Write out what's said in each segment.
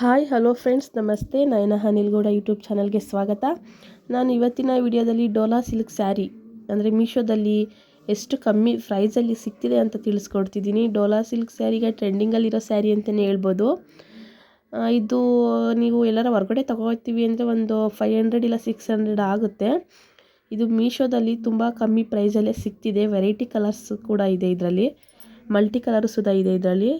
Hi, hello friends, ನಮಸ್ತೆ. ನಯನ ಅನಿಲ್ಗೌಡ YouTube ಚಾನಲ್ಗೆ ಸ್ವಾಗತ. ನಾನು ಇವತ್ತಿನ ವಿಡಿಯೋದಲ್ಲಿ ಡೋಲಾ ಸಿಲ್ಕ್ ಸ್ಯಾರಿ, ಅಂದರೆ ಮೀಶೋದಲ್ಲಿ ಎಷ್ಟು ಕಮ್ಮಿ ಪ್ರೈಸಲ್ಲಿ ಸಿಗ್ತಿದೆ ಅಂತ ತಿಳಿಸ್ಕೊಡ್ತಿದ್ದೀನಿ. ಡೋಲಾ ಸಿಲ್ಕ್ ಸ್ಯಾರಿಗೆ ಟ್ರೆಂಡಿಂಗಲ್ಲಿರೋ ಸ್ಯಾರಿ ಅಂತಲೇ ಹೇಳ್ಬೋದು. ಇದು ನೀವು ಎಲ್ಲರ ಹೊರಗಡೆ ತೊಗೋತೀವಿ ಅಂದರೆ ಒಂದು ಫೈವ್ ಹಂಡ್ರೆಡ್ ಇಲ್ಲ ಸಿಕ್ಸ್ ಹಂಡ್ರೆಡ್ ಆಗುತ್ತೆ. ಇದು ಮೀಶೋದಲ್ಲಿ ತುಂಬ ಕಮ್ಮಿ ಪ್ರೈಸಲ್ಲೇ ಸಿಗ್ತಿದೆ. ವೆರೈಟಿ ಕಲರ್ಸ್ ಕೂಡ ಇದೆ ಇದರಲ್ಲಿ. ಮಲ್ಟಿ ಕಲರ್ಸ್ ಸುಧಾ ಇದೆ ಇದರಲ್ಲಿ.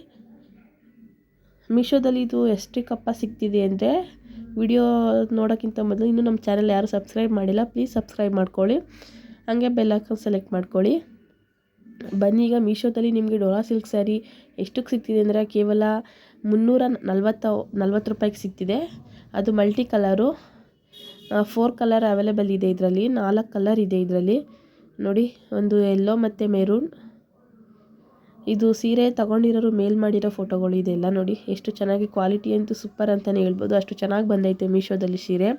ಮೀಶೋದಲ್ಲಿ ಇದು ಎಷ್ಟು ಕಪ್ಪ ಸಿಗ್ತಿದೆ ಅಂದರೆ ವಿಡಿಯೋ ನೋಡೋಕ್ಕಿಂತ ಮೊದಲು ಇನ್ನೂ ನಮ್ಮ ಚಾನಲ್ ಯಾರು ಸಬ್ಸ್ಕ್ರೈಬ್ ಮಾಡಿಲ್ಲ ಪ್ಲೀಸ್ ಸಬ್ಸ್ಕ್ರೈಬ್ ಮಾಡ್ಕೊಳ್ಳಿ. ಹಾಗೆ ಬೆಲ್ ಸೆಲೆಕ್ಟ್ ಮಾಡ್ಕೊಳ್ಳಿ. ಬನ್ನಿ, ಈಗ ಮೀಶೋದಲ್ಲಿ ನಿಮಗೆ ಡೋರಾ ಸಿಲ್ಕ್ ಸ್ಯಾರಿ ಎಷ್ಟಕ್ಕೆ ಸಿಗ್ತಿದೆ ಅಂದರೆ ಕೇವಲ ಮುನ್ನೂರ ನಲ್ವತ್ತ, ನಲ್ವತ್ತು ರೂಪಾಯಿಗೆ ಸಿಗ್ತಿದೆ. ಅದು multi colour four colour available ಇದೆ ಇದರಲ್ಲಿ, ನಾಲ್ಕು ಕಲರ್ ಇದೆ ಇದರಲ್ಲಿ. ನೋಡಿ, ಒಂದು ಎಲ್ಲೋ ಮತ್ತು ಮೆರೂನ್ ಇದು ಸೀರೆ ತಗೊಂಡಿರೋರು ಮೇಲ್ ಮಾಡಿರೋ ಫೋಟೋಗಳು ಇದೆಲ್ಲ ನೋಡಿ. ಎಷ್ಟು ಚೆನ್ನಾಗಿ ಕ್ವಾಲಿಟಿ ಅಂತೂ ಸೂಪರ್ ಅಂತಲೇ ಹೇಳ್ಬೋದು. ಅಷ್ಟು ಚೆನ್ನಾಗಿ ಬಂದೈತೆ ಮೀಶೋದಲ್ಲಿ ಸೀರೆ.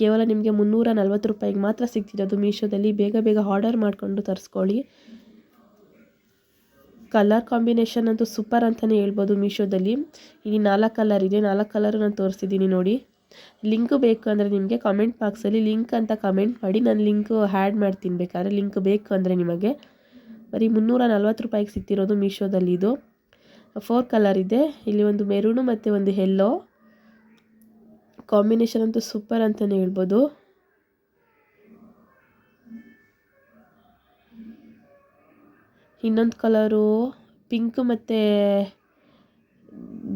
ಕೇವಲ ನಿಮಗೆ ಮುನ್ನೂರ ನಲ್ವತ್ತು ರೂಪಾಯಿಗೆ ಮಾತ್ರ ಸಿಗ್ತಿರೋದು ಮೀಶೋದಲ್ಲಿ. ಬೇಗ ಬೇಗ ಆರ್ಡರ್ ಮಾಡಿಕೊಂಡು ತರಿಸ್ಕೊಳ್ಳಿ. ಕಲರ್ ಕಾಂಬಿನೇಷನ್ ಅಂತೂ ಸೂಪರ್ ಅಂತಲೇ ಹೇಳ್ಬೋದು ಮೀಶೋದಲ್ಲಿ. ಇಲ್ಲಿ ನಾಲ್ಕು ಕಲರ್ ಇದೆ. ನಾಲ್ಕು ಕಲರ್ ನಾನು ತೋರಿಸಿದ್ದೀನಿ ನೋಡಿ. ಲಿಂಕ್ ಬೇಕು ಅಂದರೆ ನಿಮಗೆ ಕಮೆಂಟ್ ಬಾಕ್ಸಲ್ಲಿ ಲಿಂಕ್ ಅಂತ ಕಮೆಂಟ್ ಮಾಡಿ. ನಾನು ಲಿಂಕು ಆ್ಯಡ್ ಮಾಡ್ತೀನಿ ಬೇಕಾದ್ರೆ. ಲಿಂಕ್ ಬೇಕು ಅಂದರೆ ನಿಮಗೆ. ಬರೀ ಮುನ್ನೂರ ನಲ್ವತ್ತು ರೂಪಾಯಿಗೆ ಸಿಗ್ತಿರೋದು ಮೀಶೋದಲ್ಲಿ ಇದು ಫೋರ್ ಕಲರ್ ಇದೆ. ಇಲ್ಲಿ ಒಂದು ಮೆರೂನು ಮತ್ತು ಒಂದು ಹೆಲ್ಲೋ ಕಾಂಬಿನೇಷನ್ ಅಂತೂ ಸೂಪರ್ ಅಂತಲೇ ಹೇಳ್ಬೋದು. ಇನ್ನೊಂದು ಕಲರು ಪಿಂಕ್ ಮತ್ತು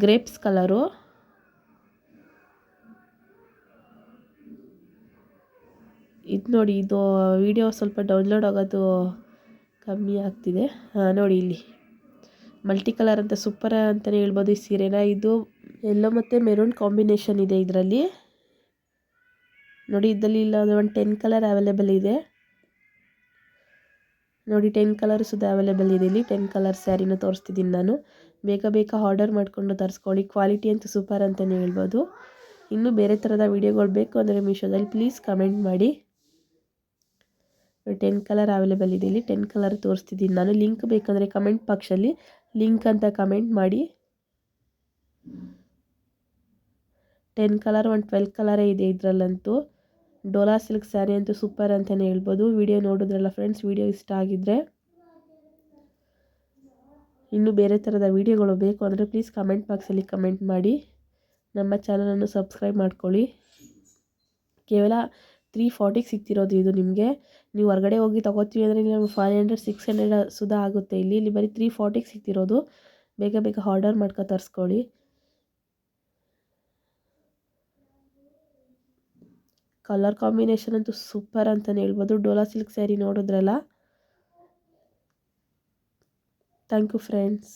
ಗ್ರೇಪ್ಸ್ ಕಲರು ಇದು ನೋಡಿ, ಇದು ವಿಡಿಯೋ ಸ್ವಲ್ಪ ಡೌನ್ಲೋಡ್ ಆಗೋದು ಕಮ್ಮಿ ಆಗ್ತಿದೆ. ನೋಡಿ ಇಲ್ಲಿ. ಮಲ್ಟಿ ಕಲರ್ ಅಂತ ಸೂಪರ್ ಅಂತಲೇ ಹೇಳ್ಬೋದು ಈ ಸೀರೆನ. ಇದು ಎಲ್ಲೋ ಮತ್ತು ಮೆರೂನ್ ಕಾಂಬಿನೇಷನ್ ಇದೆ ಇದರಲ್ಲಿ. ನೋಡಿ ಇದರಲ್ಲಿ ಇಲ್ಲ ಒಂದು ಟೆನ್ ಕಲರ್ ಅವೈಲೇಬಲ್ ಇದೆ. ನೋಡಿ ಟೆನ್ ಕಲರ್ ಸುದ ಅವೈಲೇಬಲ್ ಇದೆ ಇಲ್ಲಿ. ಟೆನ್ ಕಲರ್ ಸ್ಯಾರಿನ ತೋರಿಸ್ತಿದ್ದೀನಿ ನಾನು. ಬೇಗ ಬೇಗ ಆರ್ಡರ್ ಮಾಡಿಕೊಂಡು ತರಿಸ್ಕೊಳ್ಳಿ. ಕ್ವಾಲಿಟಿ ಅಂತೂ ಸೂಪರ್ ಅಂತಲೇ ಹೇಳ್ಬೋದು. ಇನ್ನೂ ಬೇರೆ ಥರದ ವೀಡಿಯೋಗಳು ಬೇಕು ಅಂದರೆ ಮೀಶೋದಲ್ಲಿ ಪ್ಲೀಸ್ ಕಮೆಂಟ್ ಮಾಡಿ. ಟೆನ್ ಕಲರ್ ಅವೈಲೇಬಲ್ ಇದೆ. ಇಲ್ಲಿ ಟೆನ್ ಕಲರ್ ತೋರಿಸ್ತಿದ್ದೀನಿ ನಾನು. ಲಿಂಕ್ ಬೇಕಂದರೆ ಕಮೆಂಟ್ ಬಾಕ್ಸಲ್ಲಿ ಲಿಂಕ್ ಅಂತ ಕಮೆಂಟ್ ಮಾಡಿ. ಟೆನ್ ಕಲರ್ ಒಂದು ಟ್ವೆಲ್ ಕಲರೇ ಇದೆ ಇದರಲ್ಲಂತೂ. ಡೋಲಾ ಸಿಲ್ಕ್ ಸ್ಯಾರಿ ಅಂತೂ ಸೂಪರ್ ಅಂತಲೇ ಹೇಳ್ಬೋದು. ವಿಡಿಯೋ ನೋಡಿದ್ರಲ್ಲ ಫ್ರೆಂಡ್ಸ್ ವಿಡಿಯೋ ಇಷ್ಟ ಆಗಿದ್ದರೆ ಇನ್ನೂ ಬೇರೆ ಥರದ ವೀಡಿಯೋಗಳು ಬೇಕು ಅಂದರೆ ಪ್ಲೀಸ್ ಕಮೆಂಟ್ ಬಾಕ್ಸಲ್ಲಿ ಕಮೆಂಟ್ ಮಾಡಿ. ನಮ್ಮ ಚಾನಲನ್ನು ಸಬ್ಸ್ಕ್ರೈಬ್ ಮಾಡ್ಕೊಳ್ಳಿ. ಕೇವಲ ತ್ರೀ ಫಾರ್ಟಿಗೆ ಸಿಗ್ತಿರೋದು ಇದು ನಿಮಗೆ. ನೀವು ಹೊರಗಡೆ ಹೋಗಿ ತೊಗೋತೀವಿ ಅಂದರೆ ನಿಮಗೆ ಫೈವ್ ಹಂಡ್ರೆಡ್ ಸಿಕ್ಸ್ ಹಂಡ್ರೆಡ್ ಸುಧಾ ಆಗುತ್ತೆ ಇಲ್ಲಿ. ಇಲ್ಲಿ ಬರೀ ತ್ರೀ ಫಾರ್ಟಿಗೆ ಸಿಗ್ತಿರೋದು ಬೇಗ ಬೇಗ ಆರ್ಡರ್ ಮಾಡ್ಕೊ ತರಿಸ್ಕೊಳ್ಳಿ. ಕಲರ್ ಕಾಂಬಿನೇಷನ್ ಅಂತೂ ಸೂಪರ್ ಅಂತಲೇ ಹೇಳ್ಬೋದು. ಡೋಲಾ ಸಿಲ್ಕ್ ಸ್ಯಾರಿ ನೋಡಿದ್ರಲ್ಲ? Thank you friends